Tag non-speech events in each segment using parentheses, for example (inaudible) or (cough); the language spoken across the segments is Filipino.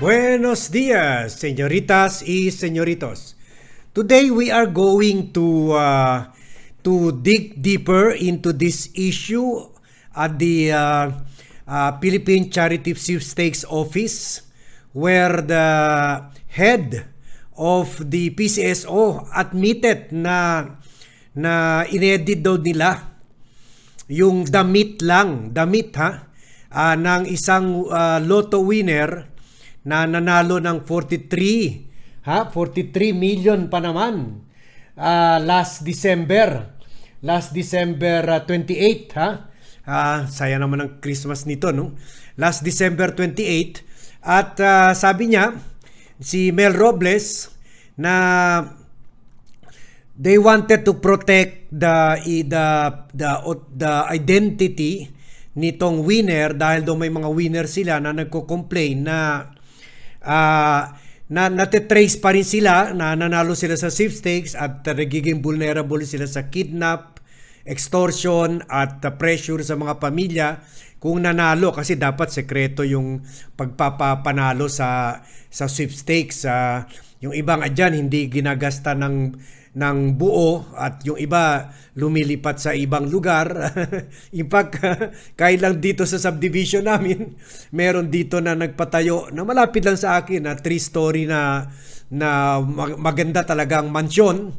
Buenos dias, señoritas y señoritos. Today we are going to uh, to dig deeper into this issue at the uh, uh, Philippine Charity Sweepstakes Office, where the head of the PCSO admitted na na inedit daw nila yung damit lang, damit ha, ah, ng isang ah, lotto winner na nanalo ng 43 ha? 43 million pa naman. Ah, last December. Last December ah, 28 ha? Ah, saya naman ng Christmas nito no? Last December 28 at ah, sabi niya si Mel Robles na they wanted to protect the the the the identity nitong winner dahil daw may mga winner sila na nagko-complain na ah na natitrace pa rin sila na nanalo sila sa sweepstakes at uh, nagiging vulnerable sila sa kidnap, extortion at uh, pressure sa mga pamilya kung nanalo kasi dapat sekreto yung pagpapapanalo sa sa sweepstakes. Sa yung ibang adyan hindi ginagasta ng ng buo at yung iba lumilipat sa ibang lugar. (laughs) In fact, (laughs) kahit lang dito sa subdivision namin, (laughs) meron dito na nagpatayo na malapit lang sa akin na three story na na mag- maganda talagang mansyon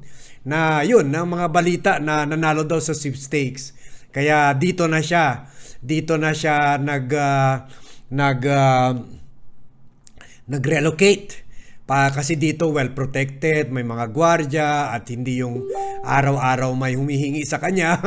na yun, ng mga balita na nanalo daw sa sweepstakes. Kaya dito na siya, dito na siya nag ah, nag ah, nag-relocate pa kasi dito well protected, may mga gwardiya at hindi yung araw-araw may humihingi sa kanya.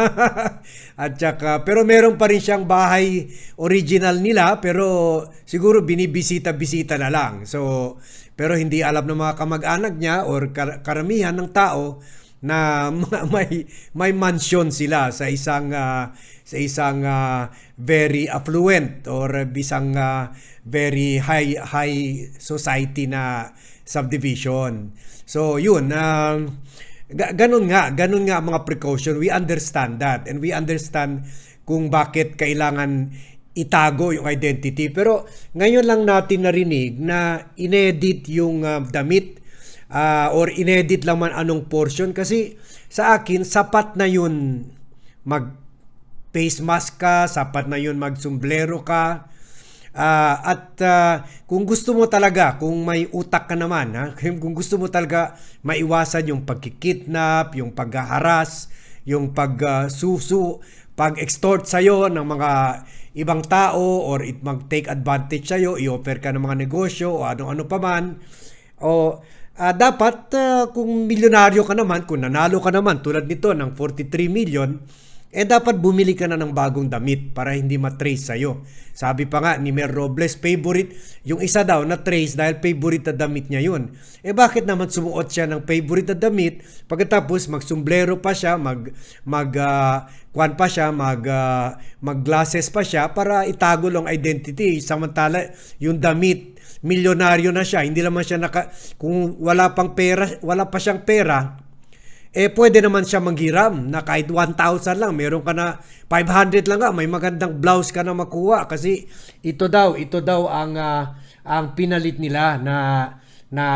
(laughs) at saka pero meron pa rin siyang bahay original nila pero siguro binibisita-bisita na lang. So pero hindi alam ng mga kamag-anak niya or kar- karamihan ng tao na (laughs) may may mansion sila sa isang ah, sa isang ah, very affluent or isang ah, very high high society na subdivision. So yun ga- ganun nga ganun nga mga precaution we understand that and we understand kung bakit kailangan itago yung identity pero ngayon lang natin narinig na inedit yung ah, damit ah, or inedit lang man anong portion kasi sa akin sapat na yun mag face mask ka, sapat na yun magsumblero ka. Ah, at ah, kung gusto mo talaga, kung may utak ka naman, ha, (laughs) kung gusto mo talaga maiwasan yung pagkikidnap, yung paghaharas, yung pagsusu, pag-extort sa'yo ng mga ibang tao or it mag-take advantage sa'yo, i-offer ka ng mga negosyo o ano-ano pa man, o ah, dapat ah, kung milyonaryo ka naman, kung nanalo ka naman tulad nito ng 43 million, eh dapat bumili ka na ng bagong damit para hindi matrace sa'yo. Sabi pa nga ni Mer Robles, favorite, yung isa daw na trace dahil favorite na damit niya yun. Eh bakit naman sumuot siya ng favorite na damit pagkatapos magsumblero pa siya, mag, mag, ah, kwan pa siya, mag, ah, mag glasses pa siya para itago lang identity. Samantala, yung damit, milyonaryo na siya, hindi naman siya naka, kung wala pang pera, wala pa siyang pera, eh pwede naman siya manghiram na kahit 1,000 lang, meron ka na 500 lang nga, may magandang blouse ka na makuha. Kasi ito daw, ito daw ang ah, ang pinalit nila na na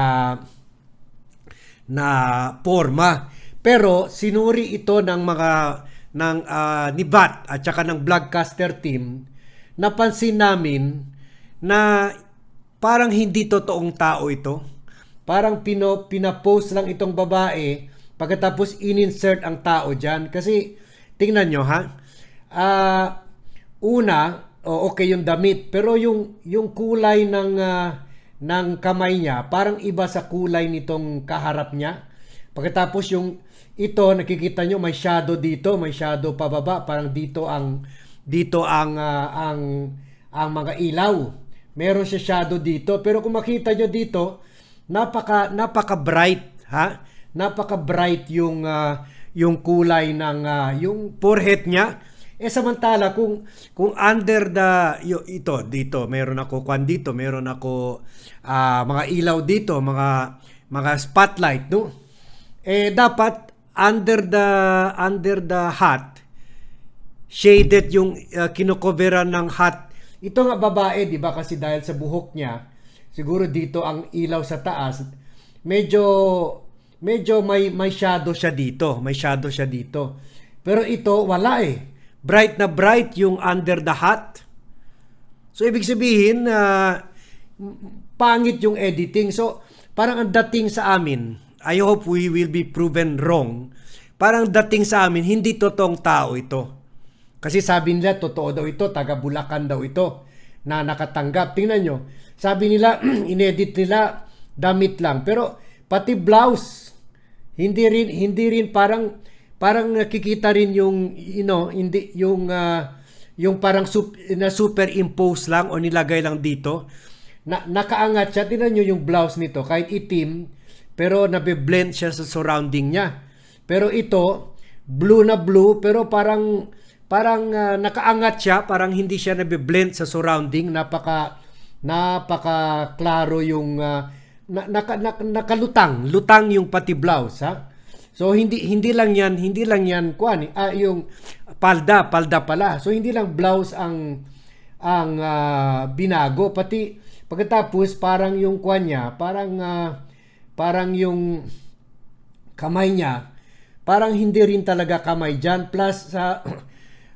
na forma. Pero sinuri ito ng mga ng ah, ni Bat at saka ng Vlogcaster team, napansin namin na parang hindi totoong tao ito. Parang pino, pinapost lang itong babae pagkatapos in-insert ang tao dyan. Kasi tingnan nyo ha, ah una, o okay yung damit, pero yung, yung kulay ng, ah, ng kamay niya, parang iba sa kulay nitong kaharap niya. Pagkatapos yung ito nakikita nyo may shadow dito, may shadow pababa, parang dito ang dito ang ah, ang ang mga ilaw. Meron siya shadow dito, pero kung makita nyo dito, napaka napaka bright, ha? Napaka bright yung ah, yung kulay ng ah, yung forehead niya. Eh samantala kung kung under the yo, ito dito, meron ako kwan dito, meron ako ah, mga ilaw dito, mga mga spotlight, no? Eh dapat under the under the hat shaded yung uh, kinocoveran ng hat. Ito nga babae, 'di ba? Kasi dahil sa buhok niya, siguro dito ang ilaw sa taas, medyo medyo may may shadow siya dito, may shadow siya dito. Pero ito wala eh. Bright na bright yung under the hat. So ibig sabihin na pangit yung editing. So parang ang dating sa amin, I hope we will be proven wrong. Parang dating sa amin, hindi totoong tao ito. Kasi sabi nila, totoo daw ito, taga Bulacan daw ito, na nakatanggap. Tingnan nyo, sabi nila, (clears throat) inedit nila, damit lang. Pero pati blouse, hindi rin, hindi rin parang, parang nakikita rin yung, you know, hindi, yung, ah, yung parang sup, na superimpose lang o nilagay lang dito. Na, nakaangat siya. Tingnan nyo yung blouse nito, kahit itim, pero nabe-blend siya sa surrounding niya. Pero ito, blue na blue, pero parang parang ah, nakaangat siya, parang hindi siya nabe-blend sa surrounding, napaka napaka klaro yung ah, na, naka, naka- nakalutang, lutang yung pati blouse? So hindi hindi lang 'yan, hindi lang 'yan kuan, ah, yung palda, palda pala. So hindi lang blouse ang ang ah, binago pati pagkatapos parang yung kuan niya, parang ah, parang yung kamay niya, parang hindi rin talaga kamay diyan plus sa (clears throat)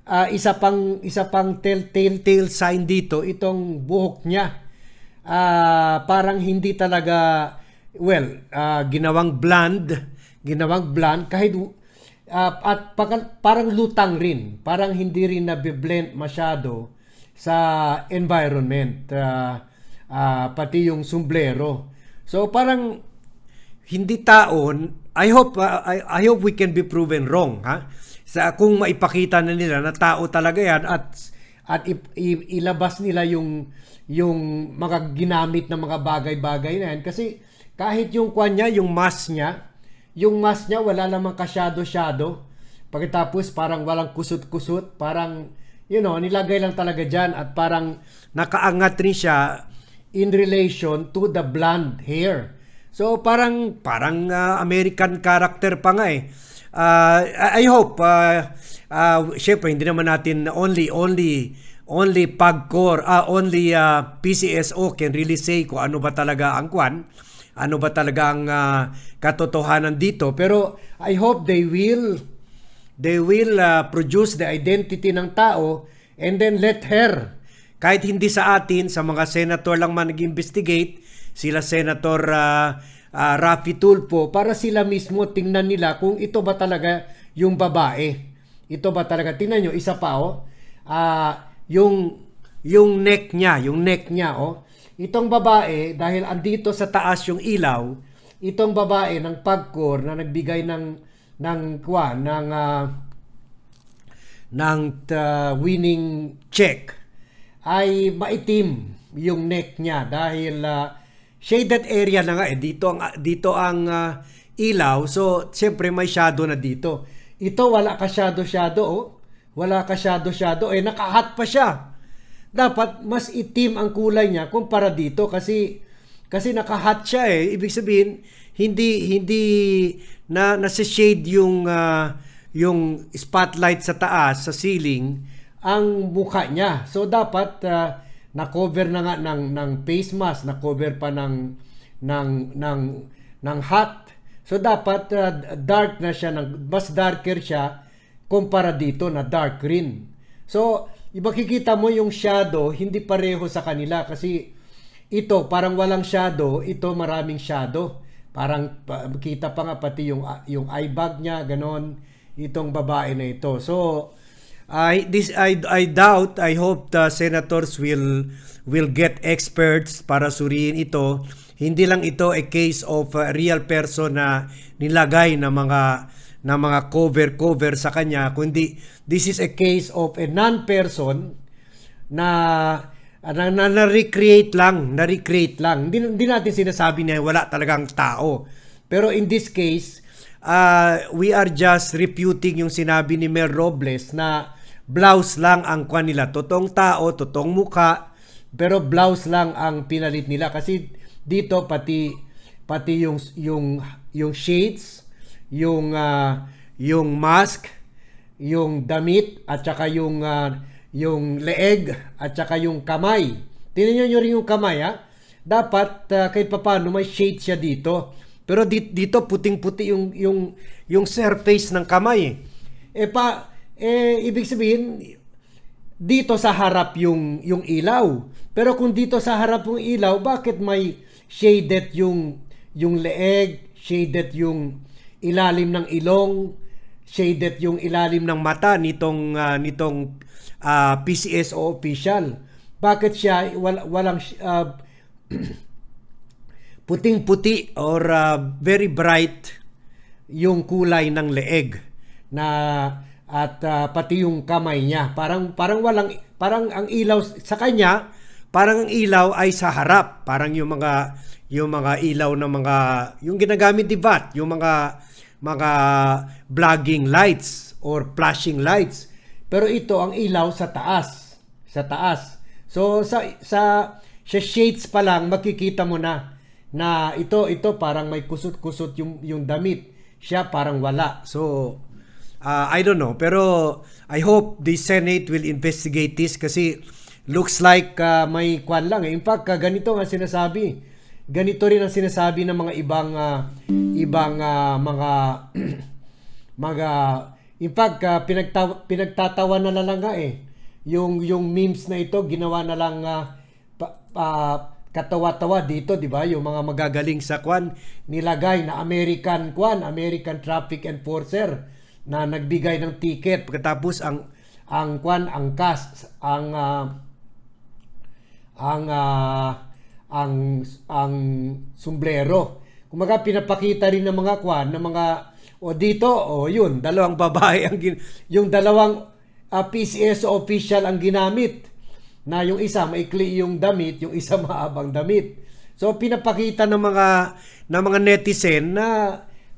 ah, isa pang isa pang telltale tale sign dito itong buhok niya. Ah, parang hindi talaga well, ah, ginawang blonde, ginawang blonde kahit ah, at parang lutang rin, parang hindi rin na-blend masyado sa environment ah, ah, pati yung sombrero. So parang hindi taon, I hope uh, I, I hope we can be proven wrong, ha? Sa kung maipakita na nila na tao talaga 'yan at at ilabas nila yung yung mga ginamit na mga bagay-bagay na yan kasi kahit yung kwan niya, yung mask niya, yung mask niya wala namang ka-shadow-shadow. Pagkatapos parang walang kusot-kusot, parang you know, nilagay lang talaga diyan at parang nakaangat rin siya in relation to the blonde hair. So parang parang ah, American character pa nga eh. Ah, I hope uh, uh, syempre hindi naman natin only only only pagcore ah only ah, PCSO can really say kung ano ba talaga ang kwan ano ba talaga ang ah, katotohanan dito. Pero I hope they will they will uh, produce the identity ng tao and then let her kahit hindi sa atin sa mga senator lang man nag-investigate sila senator uh, uh, Rafi Tulfo para sila mismo tingnan nila kung ito ba talaga yung babae. Ito ba talaga? Tingnan nyo isa pa oh. Ah, yung yung neck niya yung neck niya oh. Itong babae dahil andito sa taas yung ilaw itong babae ng pagkor na nagbigay ng ng kwa ng ah, ng uh, winning check ay maitim yung neck niya dahil uh, shaded area na nga eh. Dito ang dito ang uh, ilaw. So siyempre may shadow na dito. Ito wala ka shadow shadow oh. wala ka shadow shadow. Eh nakahat pa siya. Dapat mas itim ang kulay niya kumpara dito kasi kasi nakahat siya eh. Ibig sabihin hindi hindi na nasa shade yung ah, yung spotlight sa taas sa ceiling ang mukha niya. So dapat ah, na-cover na nga ng ng face mask na-cover pa ng ng ng ng hat. So dapat ah, dark na siya ng mas darker siya kumpara dito na dark green. So makikita mo yung shadow hindi pareho sa kanila kasi ito parang walang shadow ito maraming shadow. Parang pa, kita pa nga pati yung yung eye bag niya ganon itong babae na ito. So I this I I doubt I hope the senators will will get experts para suriin ito hindi lang ito a case of a real person na nilagay na mga na mga cover cover sa kanya kundi this is a case of a non-person na na, na, na recreate lang, na recreate lang. Hindi, hindi natin sinasabi na wala talagang tao. Pero in this case, uh, we are just refuting yung sinabi ni Mel Robles na blouse lang ang kwan nila. Totoong tao, totoong muka, pero blouse lang ang pinalit nila kasi dito pati pati yung yung yung shades, yung ah, yung mask, yung damit at saka yung ah, yung leeg at saka yung kamay. Tingnan niyo rin yung kamay ha. dapat uh, kahit papaano may shade siya dito. Pero di- dito puting-puti yung yung yung surface ng kamay. Eh pa eh ibig sabihin dito sa harap yung yung ilaw. Pero kung dito sa harap yung ilaw, bakit may shaded yung yung leeg, shaded yung ilalim ng ilong, shaded yung ilalim ng mata nitong ah, nitong ah, PCSO official. Bakit siya wal, walang ah, (clears throat) puting-puti or ah, very bright yung kulay ng leeg na at ah, pati yung kamay niya. Parang parang walang parang ang ilaw sa kanya, parang ang ilaw ay sa harap. Parang yung mga yung mga ilaw ng mga yung ginagamit ni VAT, yung mga mga vlogging lights or flashing lights. Pero ito ang ilaw sa taas, sa taas. So sa sa sa shades pa lang makikita mo na na ito ito parang may kusot-kusot yung yung damit. Siya parang wala. So uh, I don't know pero I hope the Senate will investigate this kasi looks like uh, may kwan lang. eh. In fact, uh, ganito nga sinasabi. Ganito rin ang sinasabi ng mga ibang uh, ibang uh, mga (clears throat) mga in fact uh, pinagtaw, pinagtatawa na lang nga eh yung yung memes na ito ginawa na lang uh, pa, uh, katawa-tawa dito, 'di ba? Yung mga magagaling sa kwan nilagay na American kwan, American traffic enforcer na nagbigay ng ticket pagkatapos ang ang kwan ang cast ang uh, ang uh, ang ang sombrero. Kumaga pinapakita rin ng mga kwan ng mga o dito o yun dalawang babae ang yung dalawang uh, PCS official ang ginamit na yung isa maikli yung damit, yung isa (laughs) maabang damit. So pinapakita ng mga ng mga netizen na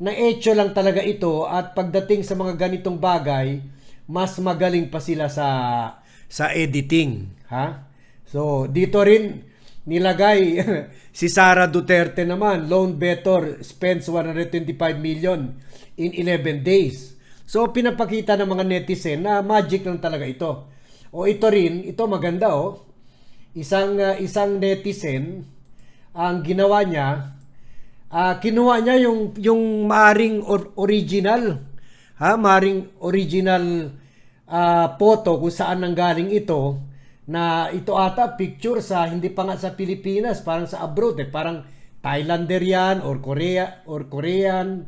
na echo lang talaga ito at pagdating sa mga ganitong bagay, mas magaling pa sila sa sa editing, ha? So dito rin nilagay (laughs) si Sara Duterte naman, loan better spends 125 million in 11 days. So pinapakita ng mga netizen na magic lang talaga ito. O ito rin, ito maganda oh. Isang uh, isang netizen ang ginawa niya uh, kinuha niya yung yung maring or- original ha? Maring original uh, photo kung saan nanggaling ito na ito ata picture sa hindi pa nga sa Pilipinas parang sa abroad eh. Parang Thailander yan or Korea or Korean.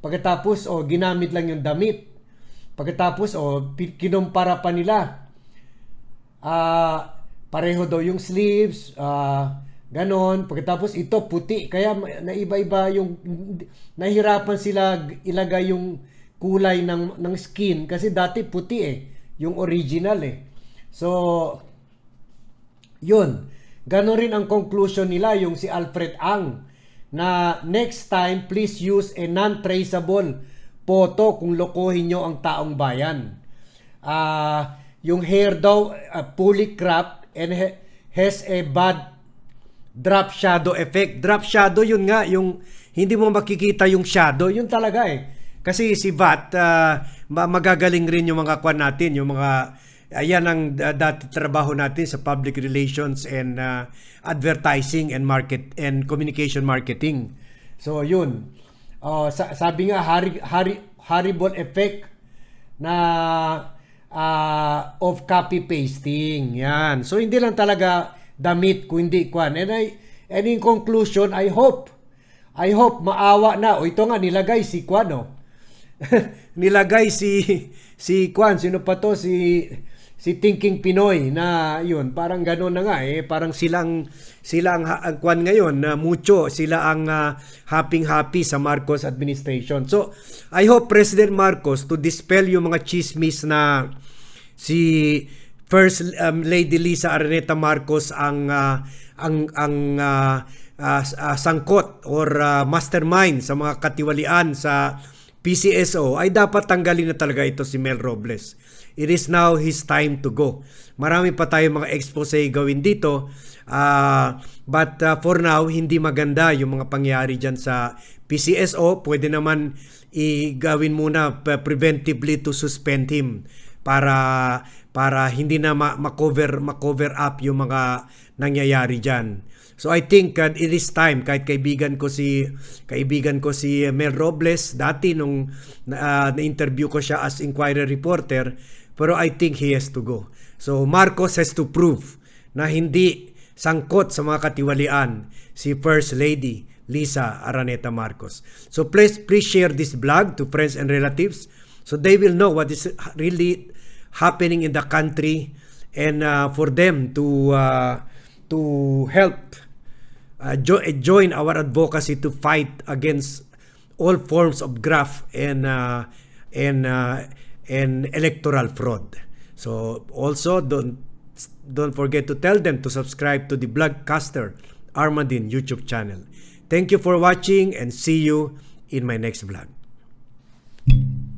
Pagkatapos o oh, ginamit lang yung damit. Pagkatapos o oh, kinumpara pa nila. Ah pareho daw yung sleeves, ah ganon. Pagkatapos ito puti, kaya naiba-iba yung nahirapan sila ilagay yung kulay ng ng skin kasi dati puti eh, yung original eh. So yun. Ganon rin ang conclusion nila yung si Alfred Ang na next time please use a non-traceable photo kung lokohin nyo ang taong bayan. Ah uh, yung hair daw uh, fully cropped and ha- has a bad drop shadow effect. Drop shadow yun nga, yung hindi mo makikita yung shadow, yun talaga eh. Kasi si VAT, uh, magagaling rin yung mga kwan natin, yung mga, ayan ang uh, dati trabaho natin sa public relations and uh, advertising and market and communication marketing. So yun. Uh, sa- sabi nga, hari, hari, horrible effect na uh, of copy pasting. Yan. So hindi lang talaga damit kundi kwan. And I and in conclusion, I hope I hope maawa na. O ito nga nilagay si Kwan oh. (laughs) nilagay si si Kwan sino pa to si si Thinking Pinoy na yun parang ganoon na nga eh parang silang silang ang kwan ngayon na mucho sila ang uh, happy happy sa Marcos administration. So I hope President Marcos to dispel yung mga chismis na si First um, Lady Lisa Araneta Marcos ang uh, ang ang uh, uh, uh, sangkot or uh, mastermind sa mga katiwalian sa PCSO ay dapat tanggalin na talaga ito si Mel Robles. It is now his time to go. Marami pa tayong mga expose gawin dito. Uh, but uh, for now, hindi maganda yung mga pangyari dyan sa PCSO. Pwede naman i-gawin muna preventively to suspend him para para hindi na ma- ma-cover ma-cover up yung mga nangyayari diyan. So I think uh, it is time kahit kaibigan ko si kaibigan ko si Mel Robles dati nung uh, na-interview ko siya as inquiry reporter pero I think he has to go. So Marcos has to prove na hindi sangkot sa mga katiwalian si First Lady Lisa Araneta Marcos. So please please share this blog to friends and relatives so they will know what is really happening in the country and uh, for them to uh, to help uh, jo- join our advocacy to fight against all forms of graft and uh, and uh, and electoral fraud. So also don't don't forget to tell them to subscribe to the Blogcaster Armadin YouTube channel. Thank you for watching and see you in my next vlog.